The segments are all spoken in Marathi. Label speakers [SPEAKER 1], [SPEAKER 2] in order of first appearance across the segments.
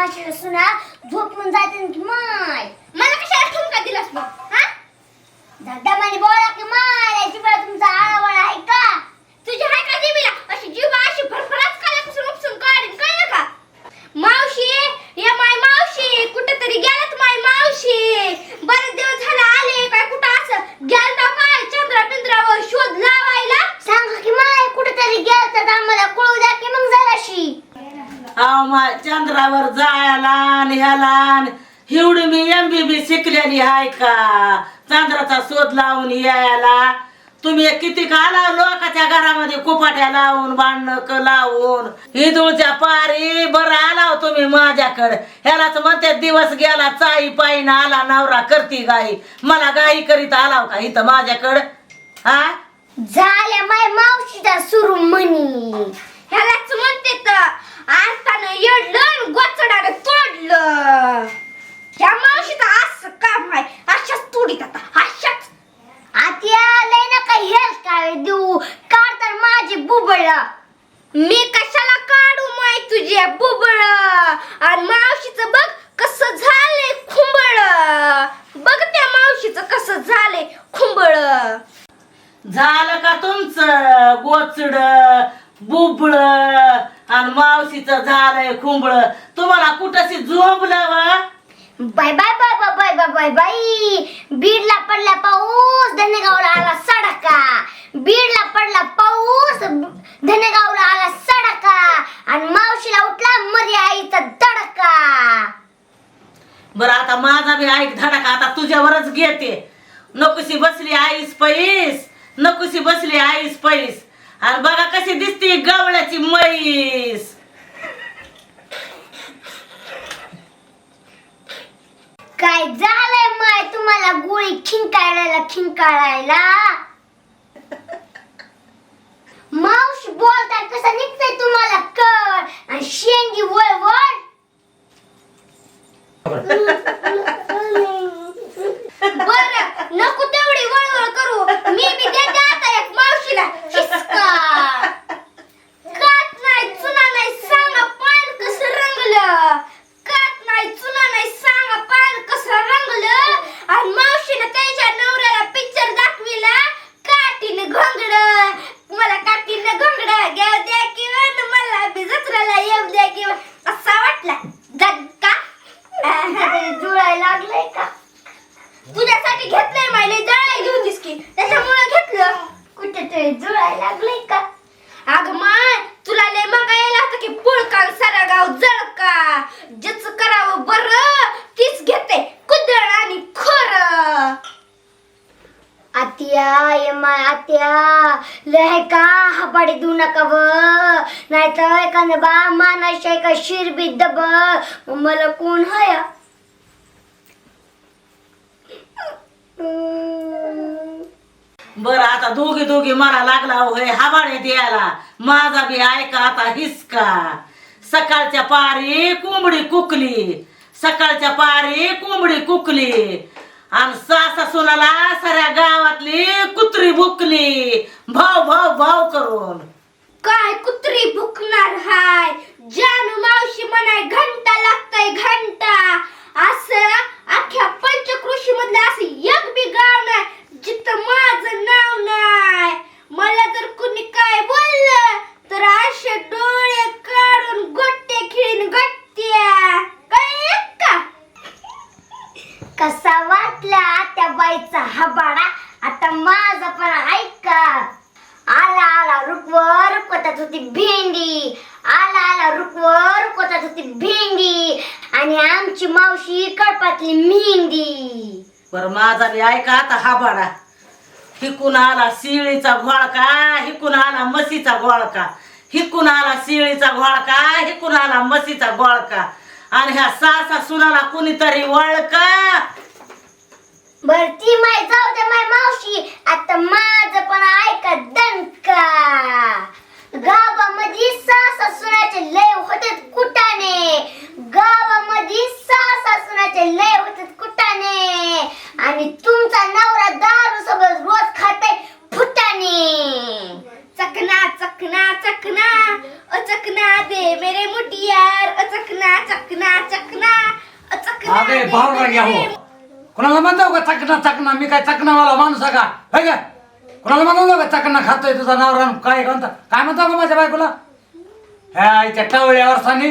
[SPEAKER 1] माझी सुना झोपून जाते की माय.
[SPEAKER 2] मला कशाला ठुमका दिलास मग हा?
[SPEAKER 1] दमाने बोला की माय याची वेळ तुमचा आळावळा आहे का
[SPEAKER 2] तुझी हाय का देवीला अशी जीव अशी भरभराच काल्यापासून उपसून काढीन कळलं का मावशी या माय मावशी कुठेतरी गेलात माय मावशी बरेच दिवस झाला आले काय कुठं असं गेलता काय चंद्रा बिंद्रावर शोध लावायला
[SPEAKER 1] सांगा की माय कुठेतरी गेलं तर आम्हाला कळू द्या की मग जराशी
[SPEAKER 3] अहो मा चंद्रावर जायला आणि ह्याला आणि एवढी मी एम बी बी शिकलेली आहे का? चांद्राचा शोध लावून यायला. तुम्ही किती काला लोकाच्या घरामध्ये कुपाट्या लावून भांडण क लावून हिंदूच्या पारी बरं आला हो तुम्ही माझ्याकडे. ह्यालाच म्हणते दिवस गेला चाई पायीन आला नवरा करती गाई. मला गाई करीत आलाव हो का इथं माझ्याकडं? हा?
[SPEAKER 1] झाल्या माय मावशीचा सुरू म्हणी.
[SPEAKER 2] ह्यालाच म्हणते तर आरतानं येडलं गोचडानं तोडलं. ह्या मावशीचं असं काम आहे अशाच तोडीत आता अशाच
[SPEAKER 1] आत्या लय ना काही हेल्थ काय देऊ काढ तर माझी बुबळ
[SPEAKER 2] मी कशाला काढू माय तुझे बुबळ आणि मावशीचं बघ कसं झालंय खुंबळ बघ त्या मावशीचं कसं झालंय खुंबळ
[SPEAKER 3] झालं का तुमचं गोचड बुबळ आणि मावशीचं झालंय खुंबळ तुम्हाला कुठंशी झोपलं व
[SPEAKER 1] बाय बाय बाय बाय बाय बाय बाय बाई बीडला पडला पाऊस धनेगावला आला सडका. बीडला पडला पाऊस धनेगावला आला सडका. आणि मावशीला उठला मरी आईचा धडका.
[SPEAKER 3] बरं आता माझा बी ऐक धडका आता तुझ्यावरच घेते. नकुशी बसली आईस पैस नकुशी बसली आईस पैस. आणि बघा कशी दिसते गवळ्याची म्हैस.
[SPEAKER 1] काय झालंय माय? तुम्हाला गोळी खिंकाळायला खिंकाळायला मावशी बोलताय कसं निघतंय तुम्हाला कळ? आणि शेंगी वळवळ
[SPEAKER 2] बर नको तेवढी वळवळ करू मी बी देते आता एक मावशीला हिसका कात नाही चुना नाही सांगा पान कसं रंगलं कात नाही चुना नाही सांगा पान कसं रंगलं आणि मावशीनं त्याच्या नवऱ्याला पिक्चर दाखविला काटीने घोंगड मला काटीने घोंगड घ्या द्या किंवा न मला बी जत्राला येऊ द्या किंवा असा वाटला गक्का
[SPEAKER 1] जुळायला लागलंय का
[SPEAKER 2] तुझ्यासाठी घेतलंय मायले जळायली होतीस की त्याच्यामुळे घेतलं
[SPEAKER 1] कुठे तरी जुळायला लागलंय का
[SPEAKER 2] अगं माय तुला लय मग यायला होतं की पुळकान सारा गाव जळका ज्याच करावं बरं तीच घेते कुदळ आणि खोर
[SPEAKER 1] आत्या ये माय आत्या लय का? हपाडी देऊ नका व. नाही तर एखाद बा मानाशी का? शिरबी दब मला कोण हया?
[SPEAKER 3] बरं आता दोघी दोघी मला लागला होय हाबाड्यात द्यायला. माझा बी ऐका आता हिसका. सकाळच्या पारी कोंबडी कुकली. सकाळच्या पारी कोंबडी कुकली. आणि सासा सुनाला साऱ्या गावातली कुत्री भुकली. भाव भाव भाव करून.
[SPEAKER 2] काय कुत्री भुकणार हाय? जानू मावशी म्हणाय घंटा लागतय घंटा. असं अख्ख्या पंचकृषी मधलं असं एक बी गाव नाही जिथं माझं नाव नाही. मला जर कुणी काय बोललं तर असे डोळे काढून गोट्टे खिळीन गट्ट्या कळलं का
[SPEAKER 1] कसा वाटला त्या बाईचा हबाडा आता माझा पण ऐका आला आला रुकवर रुकवतात होती भेंडी आला आला रुकवर रुकवतात होती भेंडी आणि आमची मावशी कळपातली मेहंदी
[SPEAKER 3] बरं ऐका आता हा हाबाडा हिकून आला शिळीचा घोळका हिकून आला म्हशीचा घोळका हिकून आला शिळीचा घोळका हिकून आला म्हशीचा घोळका आणि ह्या सासा सुनाला कुणीतरी वळका
[SPEAKER 1] बर ती माय जाऊ दे माय मावशी. आता माझं पण ऐका दणका. गावामध्ये सासा सुनाचे लय होते कुटाने. गावामध्ये सासा सुनाचे लय आणि तुमचा नवरा दारू सोबत रोज खाते फुटाने.
[SPEAKER 2] चकना चकना चकना ओ चकना दे मेरे मुटियार ओ चकना चकना चकना
[SPEAKER 4] भावरा घ्या हो. कोणाला म्हणतो का चकना चकना? मी काय चकनावाला माणूस आहे का? होय का? कोणाला म्हणतो का चकना खातोय तुझा नवरा? काय म्हणता काय म्हणतो का माझ्या बायकोला? ह्या इथे टवळ्यावर सानी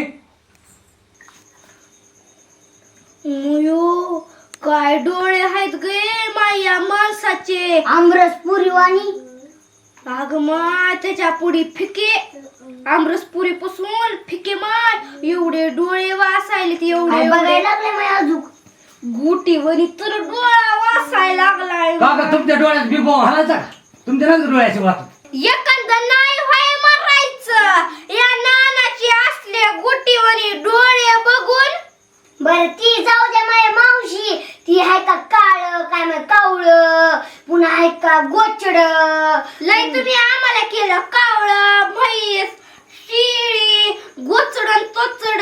[SPEAKER 2] मुयो काय डोळे आहेत गे माया माणसाचे?
[SPEAKER 1] आमरस पुरीवाणी
[SPEAKER 2] अग माय त्याच्या पुढे फिके. आमरस पुरी पासून फिके माय. एवढे डोळे वासायले ते एवढे
[SPEAKER 1] बघायला लागले अजून.
[SPEAKER 2] गुटी वरी तर डोळा वासायला लागलाय
[SPEAKER 4] तुमच्या डोळ्यात बिबो घालायचा का? तुमच्या नंतर डोळ्याची वाट
[SPEAKER 2] एखादा नाही व्हाय मरायचं. या नानाची असले गुटीवरी डोळे बघून
[SPEAKER 1] बर ती जाऊ द्या माझ्या मावशी. ती आहे का काळ काय मग कावळ. पुन्हा आहे का गोचड.
[SPEAKER 2] लय तुम्ही आम्हाला केलं कावळं म्हैस शिळी गोचडन तोचड.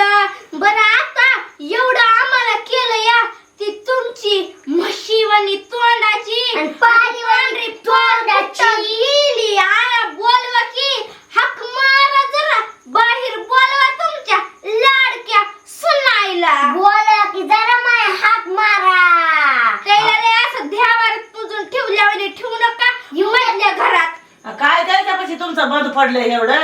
[SPEAKER 2] बरं आता एवढं आम्हाला केलं या ती तुमची म्हशीवानी तोंडाची
[SPEAKER 1] आणि पाणीवाणी तोंडाची.
[SPEAKER 2] हिली आया बोलवा की हक मारा जरा बाहेर बोलवा तुमच्या लाडक्या सुनायला
[SPEAKER 1] बोला की जरा माय हात मारा
[SPEAKER 2] त्याला लय असं ध्यावार तुझून ठेवल्यावर ठेवू नका मधल्या घरात
[SPEAKER 3] काय त्याच्यापाशी पडलंय एवढं?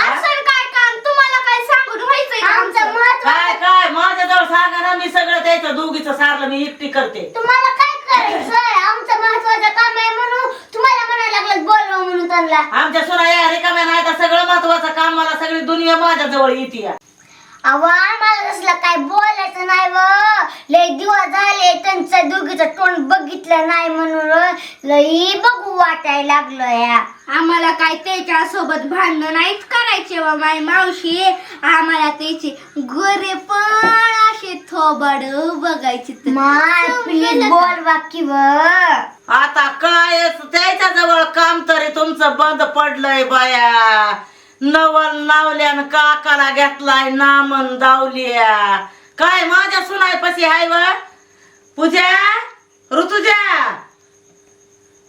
[SPEAKER 2] असं काय काम? तुम्हाला काय सांगून व्हायचंय का
[SPEAKER 1] आमचं
[SPEAKER 2] आमचं?
[SPEAKER 1] महत्त्व?
[SPEAKER 3] काय माझ्याजवळ सांगा ना मी सगळं त्याचं दोघीचं सारलं मी एकटी करते.
[SPEAKER 1] तुम्हाला काय करायचं आमचं महत्वाचं काम आहे म्हणून तुम्हाला म्हणायला लागलं बोलवा म्हणून त्यांना.
[SPEAKER 3] आमच्या सुना या रिकाम्या नाही तर सगळं महत्वाचं काम मला सगळी दुनिया माझ्याजवळ येते
[SPEAKER 1] असलं काय बोलायचं नाही व. लय दिवस झाले त्यांचं दोघीचं तोंड बघितलं नाही म्हणून. लई बघू वाटायला लागलं या
[SPEAKER 2] आम्हाला काय त्याच्या सोबत भांडण नाहीच करायचे व माय मावशी? आम्हाला त्याची गोरे पण असे थोबड बघायचे तर.
[SPEAKER 1] माय प्लीज
[SPEAKER 2] समजेल का?
[SPEAKER 1] बोल बाकी व.
[SPEAKER 3] आता काय त्याच्याजवळ काम तरी तुमचं बंद पडलंय बाया. नवल नावल्यान काकाला घेतलाय नामन दावलिया. काय माझ्या सुनाय पशी हाय व? पूजा? ऋतुजा?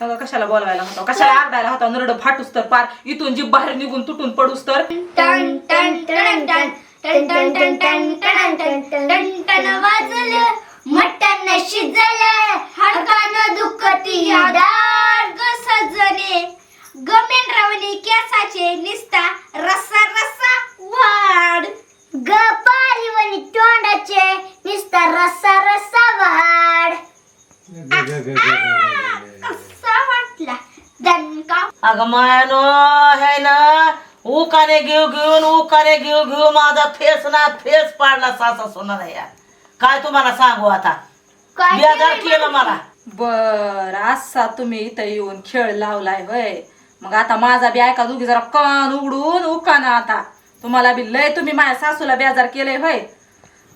[SPEAKER 5] सांगा कशाला बोलवायला होता कशाला आरडायला होता नरड फाटूस तर पार इथून जीभ बाहेर निघून तुटून पडूस तर
[SPEAKER 2] टन टन टन टन टन टन टन टन टन टन टन टन वाजलं मटण शिजलं हाडकानं दुखती दाड ग सजने गमेंद्रावणी केसाचे निस्ता
[SPEAKER 3] अगं मायानो हे ना? उकाने घेऊ घेऊन उकाने घेऊ घेऊ माझा फेस ना फेस पाडला सासा सोना या. काय तुम्हाला सांगू आता?
[SPEAKER 2] काय
[SPEAKER 3] बेजार
[SPEAKER 2] केलंय
[SPEAKER 3] केलं मला.
[SPEAKER 5] बर असा तुम्ही इथं येऊन खेळ लावलाय होय मग आता माझा बी ऐका दोघी जरा कान उघडून उकाना आता. तुम्हाला बी लय तुम्ही माझ्या सासूला बेजार केले होय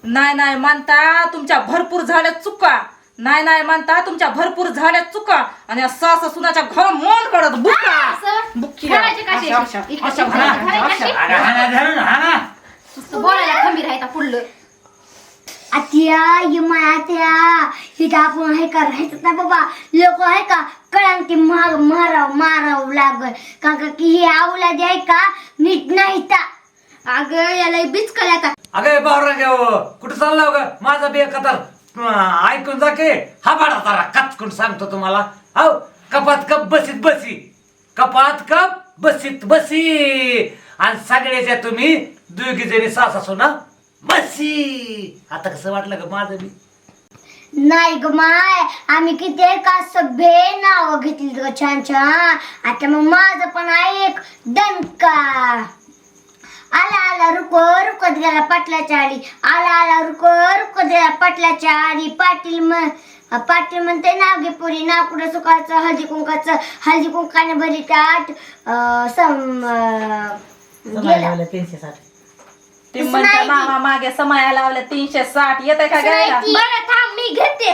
[SPEAKER 5] नाही नाही म्हणता तुमच्या भरपूर झाल्या चुका. नाही नाही म्हणता तुमच्या भरपूर झाल्या चुका आणि या सासा सुनाच्या घर मन बुका
[SPEAKER 2] असं?
[SPEAKER 5] अशा, अशा, अशा, अशा,
[SPEAKER 2] नुसतं बोलायला खंबीर आहे पुढलं.
[SPEAKER 1] आत्या ये माय आत्या. इथं आपण का? राहायचं ना बाबा. लोक आहे का? कळंग ते माग माराव मारावं लागल. का का की हे आवलाद आहे का? नीट नाही ता.
[SPEAKER 2] अगं याला बिचकल आता.
[SPEAKER 4] अगे बावरा घ्या कुठं चालला ग माझा बे कतार. ऐकून जा के. हा बाडा तारा कचकून सांगतो तुम्हाला. हो कपात कप बसीत बसी. कपात कप बसीत बसी. आणि सगळ्याच्या तुम्ही दोघी जणी सासा सोना बसी. आता कसं वाटलं ग माझं मी
[SPEAKER 1] नाही ग माय आम्ही किती का सभे नाव घेतली ग छान छान आता मग माझं पण ऐक दणका. आला आला रुको रुकत गेला पाटलाच्या आडी. आला आला रुको रुकत गेला पाटलाच्या आडी. पाटील म्हण पाटील म्हणते घे पुरी नाव कुठं सुकाचं हळदी कुंकाचं हळदी कुंकाने भरी ताट अं, सम अं, गेला.
[SPEAKER 3] तीनशे साठ.
[SPEAKER 5] ते म्हणते मामा मागे समाया लावल्या तीनशे साठ. येत आहे का
[SPEAKER 2] बरं थांब मी घेते.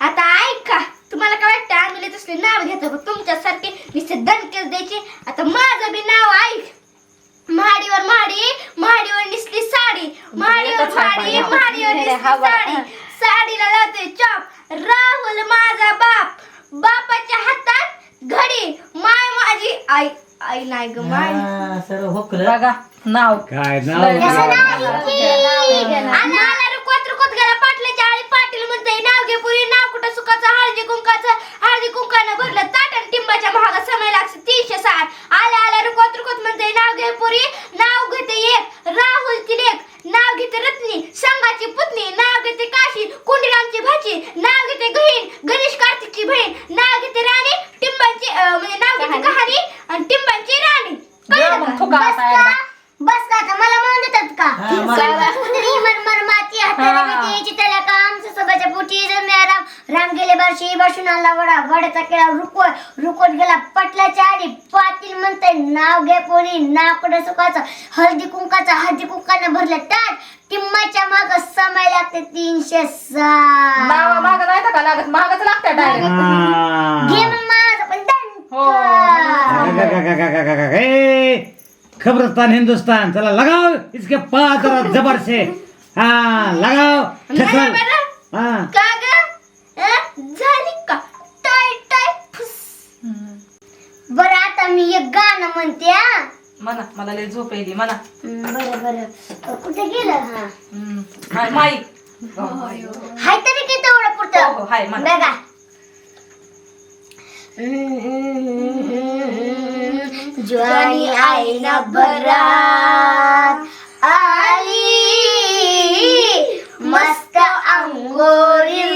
[SPEAKER 2] आता ऐका तुम्हाला काय वाटतं? आम्ही लय तसले नाव घेतो तुमच्यासारखे नुसते दणकेच द्यायचे. आता माझं बी नाव ऐक. महाडीवर महाडी महाडीवर निसली साडी महाडीवर
[SPEAKER 5] आहे
[SPEAKER 2] महाडी
[SPEAKER 5] पण.
[SPEAKER 2] महाडीवर निसली. साडी. साडीला लावते चॉप. राहुल माझा बाप. बापाच्या हातात घडी. माय माझी आई आई नाही ग माय.
[SPEAKER 3] हुकलं.
[SPEAKER 5] बघा नाव.
[SPEAKER 4] काय नाव?
[SPEAKER 5] नाव.
[SPEAKER 2] आला आला रुकवत रुकवत गेला पाटलाच्या आळी पाटील म्हणते नाव घे पुरी नाव कुठं सुखाचं? हळदी कुंकाचं हळदी कुंकानं भरलं ताट आणि टिंबाच्या महागा समय लागছে तीनशे साठ. आला आला रुकवत रुकवत नाव पुरी नाव घेते एक राहुल ची नाव घेते रत्नी संघाची पुतणी नाव घेते काशी कुंडीरामची भाची नाव घेते गहीन गणेश कार्तिकची बहीण नाव घेते राणी टिंबांची अं, म्हणजे नाव घेते कहाणी आणि टिंबांची राणी
[SPEAKER 5] जेव मग थुका
[SPEAKER 1] बस
[SPEAKER 5] आता
[SPEAKER 1] का
[SPEAKER 5] एकदा.
[SPEAKER 1] बस का आता मला म्हणून देतात का
[SPEAKER 3] हा, मला-
[SPEAKER 1] कुत्री मनमर माती हाताला
[SPEAKER 5] हा.
[SPEAKER 1] भीती, चिताला काम ससोबाच्या पोटी जन्मे राम राम गेले आणला वडा वड्याचा केला रुकवत रुकवत गेला. पटलाच्या आडी पाटील म्हणते नाव घे कोणी नावकडे सुखाचं हळदी कुंकाचं हळदी कुंकानं भरलं. ताट टिम्माच्या माग समय लागते तीनशे
[SPEAKER 5] नाव
[SPEAKER 1] सहा
[SPEAKER 5] माग नाही का लागत? महागच डायरेक्ट
[SPEAKER 1] घे मग माझं पण
[SPEAKER 5] हो,
[SPEAKER 1] दणका.
[SPEAKER 4] खबरस्तान हिंदुस्तान. चला लगाओ इसके पास जरा जबर से हाँ ठसल
[SPEAKER 2] बरं?
[SPEAKER 4] हाँ.
[SPEAKER 2] का ग? अं? झाली
[SPEAKER 1] आता मी एक गाणं म्हणते हा.
[SPEAKER 5] म्हणा मला लय झोप येते म्हणा.
[SPEAKER 1] हम्म, बरं बरं. कुठे गेलं? हा.
[SPEAKER 5] हम्म. हाय, माई.
[SPEAKER 1] हाय तरी किती एवढं
[SPEAKER 5] हो, हो,
[SPEAKER 1] पुरतं
[SPEAKER 5] हाय, म्हणा.
[SPEAKER 1] बघा. ज्वानी आई ना बरात आली मस्त अंगोरी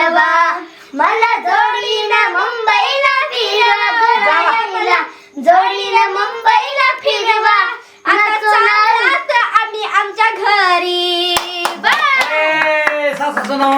[SPEAKER 1] खिल्लवा मला जोडीला मुंबईला फिरवा. जोडीला मुंबईला फिरवा.
[SPEAKER 2] आता आम्ही आमच्या घरी.
[SPEAKER 4] सुनो